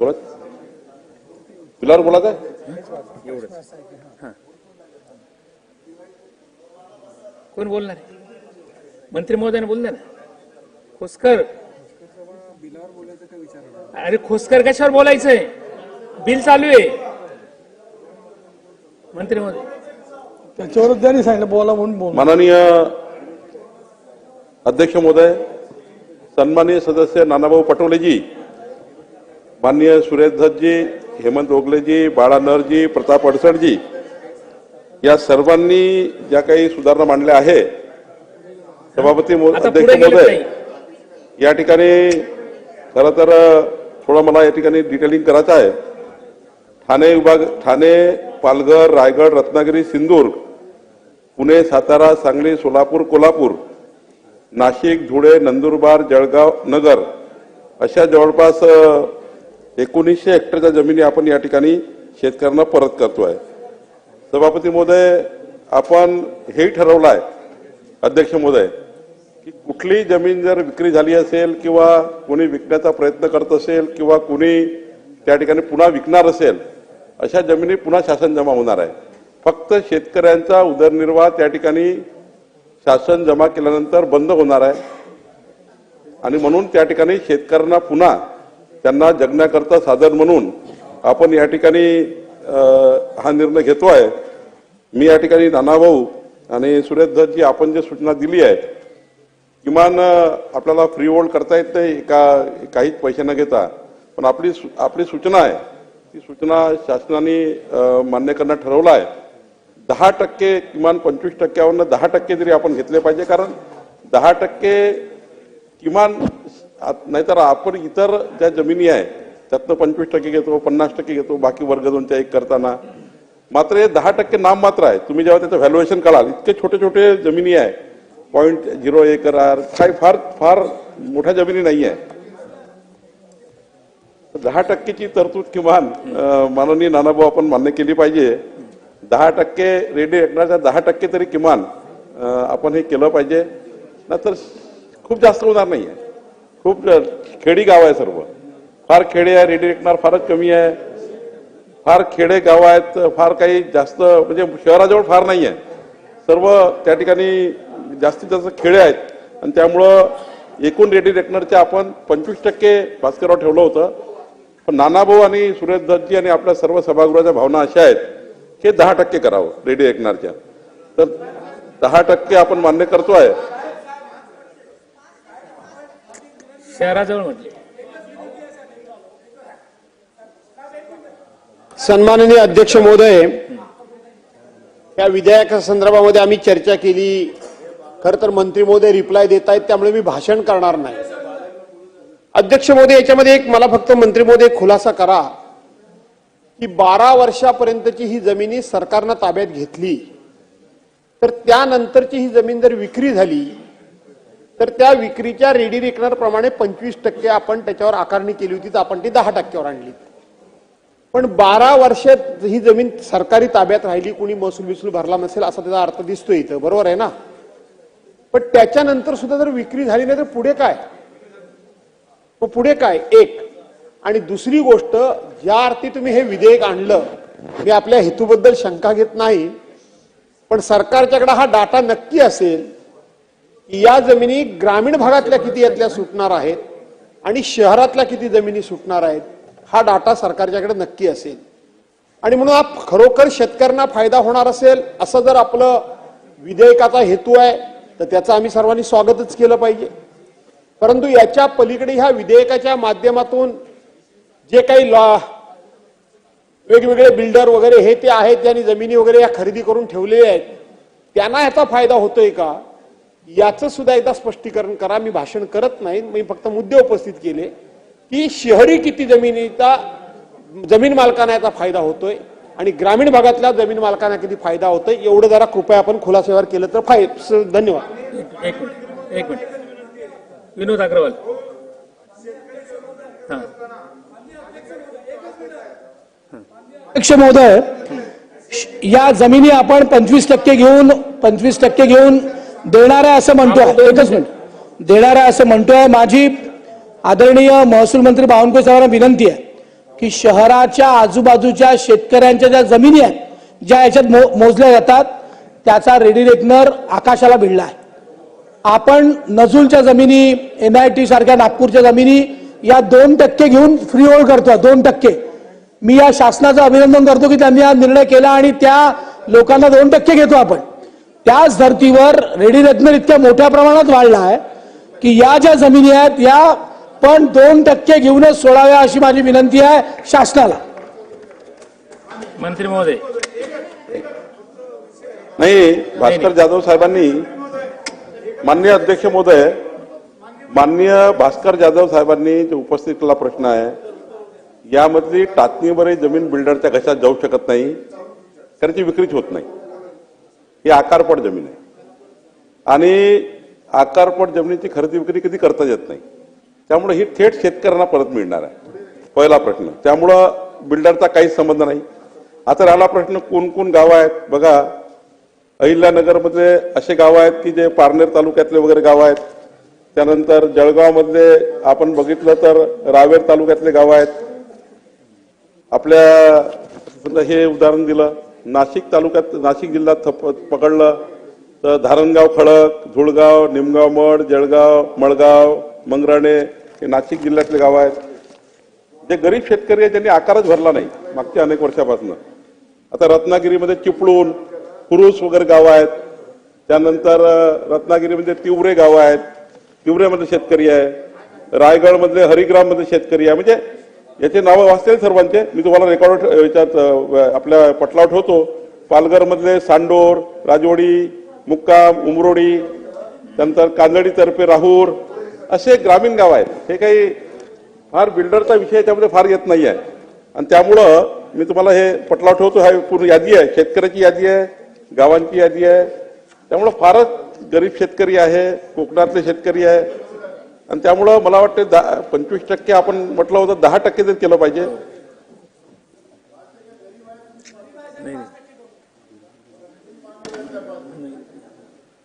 बोला पिलावर बोला काय कोण बोलणार आहे? मंत्री महोदयाने बोलणार ना खोसकर. अरे खोसकर कशावर बोलायचंय? बिल चालू आहे. मंत्री महोदय. त्याच्यावरच त्यांनी सांगितलं बोला म्हणून बोल माननीय अध्यक्ष महोदय सन्माननीय सदस्य नानाभाऊ पटोलेजी माननीय सुरेश धसजी हेमंत ओगलेजी बाळा नरजी प्रताप अडसडजी या सर्वांनी ज्या काही सुधारणा मांडल्या आहे सभापती अध्यक्ष महोदय या ठिकाणी खरं तर थोडं मला या ठिकाणी डिटेलिंग करायचं आहे. ठाणे विभाग ठाणे पालघर रायगड रत्नागिरी सिंधुदुर्ग पुणे सातारा सांगली सोलापूर कोल्हापूर नाशिक धुळे नंदुरबार जळगाव नगर अशा जवळपास एकोणीसशे हेक्टरच्या जमिनी आपण या ठिकाणी शेतकऱ्यांना परत करतोय. सभापती महोदय आपण हेही ठरवलं आहे अध्यक्ष महोदय की कुठली जमीन जर विक्री झाली असेल किंवा कोणी विकण्याचा प्रयत्न करत असेल किंवा कोणी त्या ठिकाणी पुन्हा विकणार असेल अशा जमिनी पुन्हा शासन जमा होणार आहे. फक्त शेतकऱ्यांचा उदरनिर्वाह त्या ठिकाणी शासन जमा केल्यानंतर बंद होणार आहे. आणि म्हणून त्या ठिकाणी शेतकऱ्यांना पुन्हा त्यांना जगण्याकरता साधन म्हणून आपण या ठिकाणी हा निर्णय घेतो आहे. मी या ठिकाणी नानाभाऊ आणि सुरेश आपण जे सूचना दिली आहे किमान आपल्याला फ्री होल्ड करता येत नाही का काहीच पैसे न घेता. पण आपली आपली सूचना आहे. ती सूचना शासनाने मान्य करणं ठरवलं आहे. दहा टक्के किमान पंचवीस टक्क्यावरनं दहा टक्के जरी आपण घेतले पाहिजे कारण दहा टक्के किमान नाहीतर आपण इतर ज्या जमिनी आहे त्यातनं पंचवीस टक्के घेतो पन्नास टक्के घेतो बाकी वर्ग दोनच्या एक करताना. मात्र हे दहा टक्के नाम मात्र आहे. तुम्ही जेव्हा त्याचं व्हॅल्युएशन कराल इतके छोटे छोटे जमिनी आहे. पॉईंट झिरो एकर आर काही फार फार मोठ्या जमिनी नाही आहे दहा टक्केची तरतूद किमान माननीय नानाभाऊ आपण मान्य केली पाहिजे. दहा टक्के रेडी एकराच्या दहा टक्के तरी किमान आपण हे केलं पाहिजे. नाहीतर खूप जास्त होणार नाही आहे खूप खेडी गाव आहे सर्व. फार खेडे आहे रेडी ऐकणार फारच कमी आहे. फार खेडे गाव आहेत फार काही जास्त म्हणजे शहराजवळ फार नाही आहे सर्व त्या ठिकाणी जास्तीत जास्त खेडे आहेत. आणि त्यामुळं एकूण रेडी रेकनरच्या आपण पंचवीस टक्के भास्करराव ठेवलं होतं. पण नानाभाऊ आणि सुरेश दत्तजी आणि आपल्या सर्व सभागृहाच्या भावना अशा आहेत की दहा टक्के करावं रेडी रेकनरच्या. तर दहा टक्के आपण मान्य करतो आहे शहराजवळ म्हटले. सन्माननीय अध्यक्ष महोदय या विधेयका संदर्भामध्ये आम्ही चर्चा केली. खर तर मंत्री महोदय रिप्लाय देत आहेत त्यामुळे मी भाषण करणार नाही. अध्यक्ष महोदय याच्यामध्ये एक मला फक्त मंत्री महोदय खुलासा करा की बारा वर्षापर्यंतची ही जमिनी सरकारनं ताब्यात घेतली. तर त्यानंतरची ही जमीन जर विक्री झाली तर त्या विक्रीच्या रेडी रेकनरप्रमाणे पंचवीस टक्के आपण त्याच्यावर आकारणी केली होती तर आपण ती दहा टक्क्यावर आणली. पण बारा वर्षात ही जमीन सरकारी ताब्यात राहिली कुणी महसूल बिसूल भरला नसेल असा त्याचा अर्थ दिसतोय इथं. बरोबर आहे ना? पण त्याच्यानंतर सुद्धा जर विक्री झाली नाही तर पुढे काय? मग पुढे काय? एक. आणि दुसरी गोष्ट ज्या अर्थी तुम्ही हे विधेयक आणलं मी आपल्या हेतूबद्दल शंका घेत नाही पण सरकारच्याकडे हा डाटा नक्की असेल की या जमिनी ग्रामीण भागातल्या किती यातल्या सुटणार आहेत आणि शहरातल्या किती जमिनी सुटणार आहेत हा डाटा सरकारच्याकडे नक्की असेल. आणि म्हणून हा खरोखर शेतकऱ्यांना फायदा होणार असेल असं जर आपलं विधेयकाचा हेतू आहे तर त्याचं आम्ही सर्वांनी स्वागतच केलं पाहिजे. परंतु याच्या पलीकडे ह्या विधेयकाच्या माध्यमातून जे काही लॉ वेगवेगळे बिल्डर वगैरे हे ते आहेत ज्यांनी जमिनी वगैरे या खरेदी करून ठेवलेल्या आहेत त्यांना याचा फायदा होतोय का? याचं सुद्धा एकदा स्पष्टीकरण करा. मी भाषण करत नाही. मी फक्त मुद्दे उपस्थित केले की शहरी किती जमिनीचा जमीन मालकांना याचा फायदा होतोय आणि ग्रामीण भागातल्या जमीन मालकांना किती फायदा होतोय एवढं जरा कृपया आपण खुलासेवर केलं तर फाय धन्यवाद. एक मिनिट एक मिनिट. विनोद अग्रवाल. हा. अध्यक्ष महोदय या जमिनी आपण पंचवीस टक्के घेऊन पंचवीस टक्के घेऊन देणार आहे असं म्हणतोय. एकच मिनिट. देणार आहे असं म्हणतोय. माझी आदरणीय महसूल मंत्री बावनकुळे साहेबांना विनंती आहे की शहराच्या आजूबाजूच्या शेतकऱ्यांच्या ज्या जमिनी आहेत ज्या याच्यात मो मोजल्या जातात त्याचा रेडी रेकनर आकाशाला भिडला आहे. आपण नजूलच्या जमिनी एन आय टी सारख्या नागपूरच्या जमिनी या दोन टक्के घेऊन फ्री होल्ड करतो दोन टक्के. मी या शासनाचं अभिनंदन करतो की त्यांनी हा निर्णय केला आणि त्या लोकांना दोन टक्के घेतो आपण. त्याच धर्तीवर रेडी रेकनर इतक्या मोठ्या प्रमाणात वाढला आहे की या ज्या जमिनी आहेत या पण दोन टक्के घेऊनच सोडाव्या अशी माझी विनंती आहे शासनाला. मंत्री महोदय. नाही भास्कर जाधव साहेबांनी माननीय अध्यक्ष महोदय माननीय भास्कर जाधव साहेबांनी जो उपस्थित केलेला प्रश्न आहे यामधली टाचणीवरही जमीन बिल्डरच्या घशात जाऊ शकत नाही कारण ती विक्रीच होत नाही. ही आकारपट जमीन आहे. आणि आकारपट जमिनीची खरेदी विक्री कधी करता येत नाही. त्यामुळे ही थेट शेतकऱ्यांना परत मिळणार आहे. पहिला प्रश्न. त्यामुळं बिल्डरचा काहीच संबंध नाही. आता राहिला प्रश्न कोण कोण गावं आहेत? बघा अहिल्यानगरमध्ये असे गावं आहेत की जे पारनेर तालुक्यातले वगैरे गावं आहेत. त्यानंतर जळगावमधले आपण बघितलं तर रावेर तालुक्यातले गावं आहेत. आपल्या हे उदाहरण दिलं. नाशिक तालुक्यात नाशिक जिल्ह्यात थप पकडलं. तर धारणगाव खडक धुळगाव निमगाव मड जळगाव मळगाव मंगराणे हे नाशिक जिल्ह्यातले गाव आहेत. जे गरीब शेतकरी आहेत त्यांनी आकारच भरला नाही मागच्या अनेक वर्षापासून. आता रत्नागिरीमध्ये चिपळूण कुरुस वगैरे गावं आहेत. त्यानंतर रत्नागिरीमध्ये तिवरे गावं आहेत. तिवरेमध्ये शेतकरी आहे. रायगडमधले हरिग्राममध्ये शेतकरी आहे. म्हणजे याचे नावं वाचतील सर्वांचे. मी तुम्हाला रेकॉर्ड याच्यात आपल्या पटलाव ठेवतो. पालघरमधले सांडोर राजवाडी मुक्काम उमरोडी त्यानंतर कांदडीतर्फे राहूर असे ग्रामीण गाव आहेत. हे काही फार बिल्डरचा विषय त्यामध्ये फार येत नाही आहे आणि त्यामुळं मी तुम्हाला हे पटलाव ठेवतो. हा पूर्ण यादी आहे. शेतकऱ्याची यादी आहे गावांची यादी आहे. त्यामुळं फारच गरीब शेतकरी आहे कोकणातले शेतकरी आहे आणि त्यामुळं मला वाटतं दहा पंचवीस टक्के आपण म्हटलं होतं दहा टक्के जर केलं पाहिजे.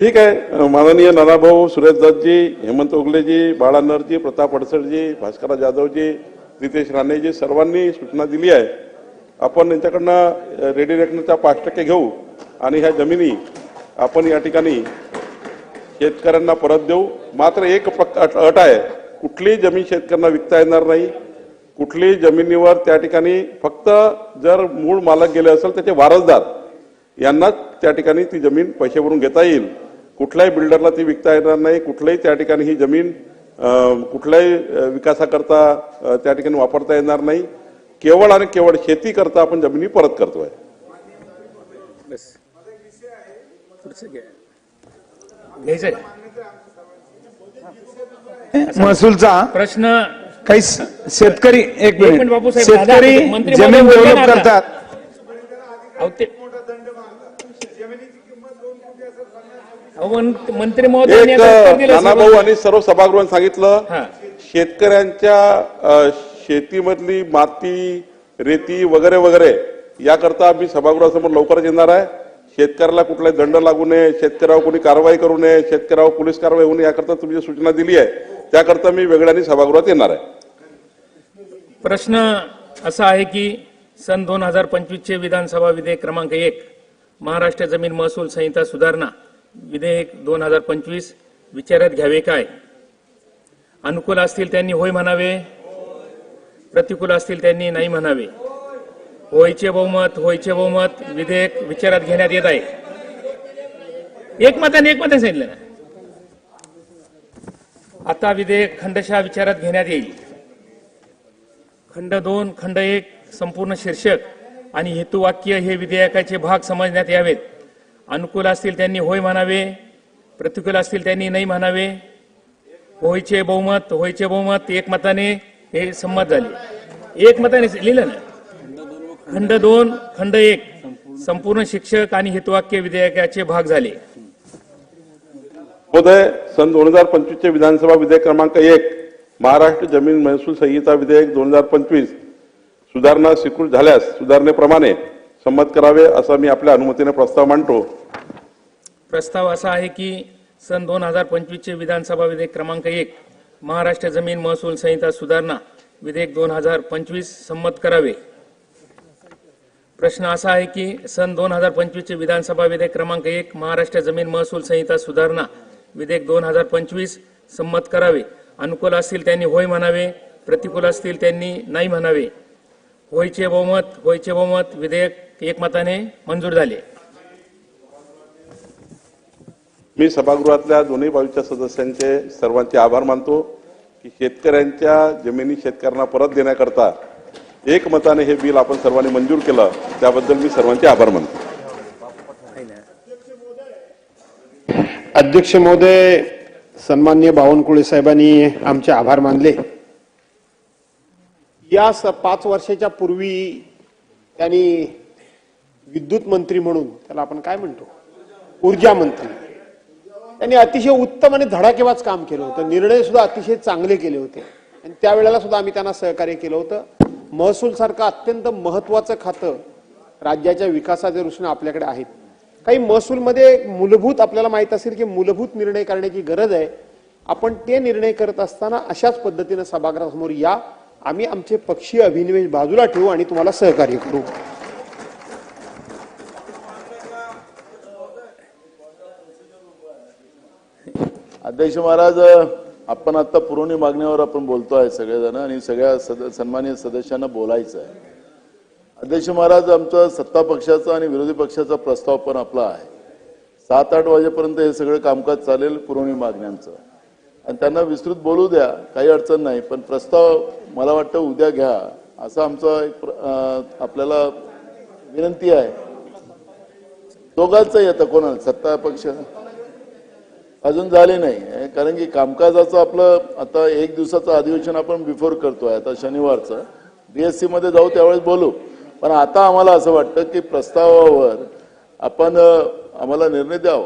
ठीक आहे. माननीय नानाभाऊ सुरेश दत्तजी हेमंत ओगलेजी बाळा नरजी प्रताप अडसरजी भास्करा जाधवजी रितेश राणेजी सर्वांनी सूचना दिली आहे. आपण यांच्याकडनं रेडी रेकनरचा पाच टक्के घेऊ आणि ह्या जमिनी आपण या ठिकाणी शेतकऱ्यांना परत देऊ. मात्र एक अट अट आहे. कुठलीही जमीन शेतकऱ्यांना विकता येणार नाही. कुठलीही जमिनीवर त्या ठिकाणी फक्त जर मूळ मालक गेले असेल त्याचे वारसदार यांनाच त्या ठिकाणी ती जमीन पैसे भरून घेता येईल. कुठल्याही बिल्डरला ती विकता येणार नाही. कुठल्याही त्या ठिकाणी ही जमीन कुठल्याही विकासाकरता त्या ठिकाणी वापरता येणार नाही. केवळ आणि केवळ शेती करता आपण जमिनी परत करतोय. पुढचं घ्या. घ्यायचंय महसूलचा प्रश्न काही शेतकरी एक मिनिट शेतकरी जमीन डेव्हलप. करतात मंत्री सर्व. आणि सर्व सभागृहांनी सांगितलं. शेतकऱ्यांच्या शेतीमधली माती रेती वगैरे वगैरे याकरता आम्ही सभागृहासमोर लवकरच येणार आहे शेतकऱ्याला कुठलाही दंड लागू नये शेतकऱ्यावर कोणी कारवाई करू नये शेतकऱ्यावर पोलीस कारवाई होऊ नये याकरता तुम्ही जी सूचना दिली आहे त्याकरता मी वेगळ्याने सभागृहात येणार आहे. प्रश्न असा आहे की सन दोन हजार पंचवीसचे विधानसभा विधेयक क्रमांक एक महाराष्ट्र जमीन महसूल संहिता सुधारणा विधेयक दोन हजार पंचवीस विचारात घ्यावे काय? अनुकूल असतील त्यांनी होय म्हणावे प्रतिकूल असतील त्यांनी नाही म्हणावे. होयचे बहुमत होयचे बहुमत विधेयक विचारात घेण्यात येत आहे. एकमताने एकमताने सांगितलं ना? आता विधेयक खंडशा विचारात घेण्यात येईल. खंड दोन खंड एक संपूर्ण शीर्षक आणि हेतुवाक्य हे विधेयकाचे भाग समजण्यात यावेत. अनुकूल असतील त्यांनी होय म्हणावे प्रतिकूल असतील त्यांनी नाही म्हणावे. होयचे बहुमत होयचे बहुमत एकमताने हे संमत झाले. एकमताने लिहिलं ना? खंड दोन खंड एक संपूर्ण शिक्षक आणि हेतुवाक्य विधेयकाचे भाग झाले. महोदय सन दोन हजार पंचवीसचे विधानसभा विधेयक क्रमांक एक महाराष्ट्र जमीन महसूल संहिता विधेयक दोन हजार पंचवीस सुधारणा स्वीकृत झाल्यास सुधारणेप्रमाणे संमत करावे असा मी आपल्या अनुमतीने प्रस्ताव मांडतो. प्रस्ताव असा आहे की सन दोन हजार पंचवीसचे विधानसभा विधेयक क्रमांक एक महाराष्ट्र जमीन महसूल संहिता सुधारणा विधेयक दोन हजार पंचवीस संमत करावे. प्रश्न असा आहे की सन दोन हजार पंचवीसचे विधानसभा विधेयक क्रमांक एक महाराष्ट्र जमीन महसूल संहिता सुधारणा विधेयक दोन हजार पंचवीस संमत करावे. अनुकूल असतील त्यांनी होय म्हणावे प्रतिकूल असतील त्यांनी नाही म्हणावे. होयचे बहुमत होयचे बहुमत विधेयक एकमताने मंजूर झाले. मी सभागृहातल्या दोन्ही बाजूच्या सदस्यांचे सर्वांचे आभार मानतो की शेतकऱ्यांच्या जमिनी शेतकऱ्यांना परत देण्याकरता एकमताने हे बिल आपण सर्वांनी मंजूर केलं त्याबद्दल मी सर्वांचे आभार मानतो. अध्यक्ष महोदय सन्मान्य बावनकुळे साहेबांनी आमचे आभार मानले. या स पाच वर्षाच्या पूर्वी त्यांनी विद्युत मंत्री म्हणून त्याला आपण काय म्हणतो? ऊर्जा मंत्री. त्यांनी अतिशय उत्तम आणि धडाकेबाज काम केलं होतं. निर्णय सुद्धा अतिशय चांगले केले होते. आणि त्यावेळेला सुद्धा आम्ही त्यांना सहकार्य केलं होतं. महसूल सारखं अत्यंत महत्वाचं खातं राज्याच्या विकासाच्या दृष्टीने आपल्याकडे आहेत काही महसूलमध्ये मूलभूत आपल्याला माहीत असेल की मूलभूत निर्णय करण्याची गरज आहे. आपण ते निर्णय करत असताना अशाच पद्धतीनं सभागृहासमोर या. आम्ही आमचे पक्षीय अभिनिवेश बाजूला ठेवू आणि तुम्हाला सहकार्य करू. अध्यक्ष महाराज आपण आता पुरवणी मागण्यावर आपण बोलतो आहे सगळेजण आणि सगळ्या सद सन्मान्य सदस्यांना बोलायचं आहे अध्यक्ष महाराज आमचा सत्ता पक्षाचा आणि विरोधी पक्षाचा प्रस्ताव पण आपला आहे. सात आठ वाजेपर्यंत हे सगळं कामकाज चालेल पुरवणी मागण्यांचं. आणि त्यांना विस्तृत बोलू द्या काही अडचण नाही पण प्रस्ताव मला वाटतं उद्या घ्या असा आमचा एक आपल्याला विनंती आहे. दोघांचं आता कोणाला? सत्ता पक्ष? अजून झाले नाही कारण की कामकाजाचं आपलं आता एक दिवसाचं अधिवेशन आपण बिफोर करतोय आता शनिवारचं. बीएससी मध्ये जाऊ त्यावेळेस बोलू. पण आता आम्हाला असं वाटतं की प्रस्तावावर आपण आम्हाला निर्णय द्यावा.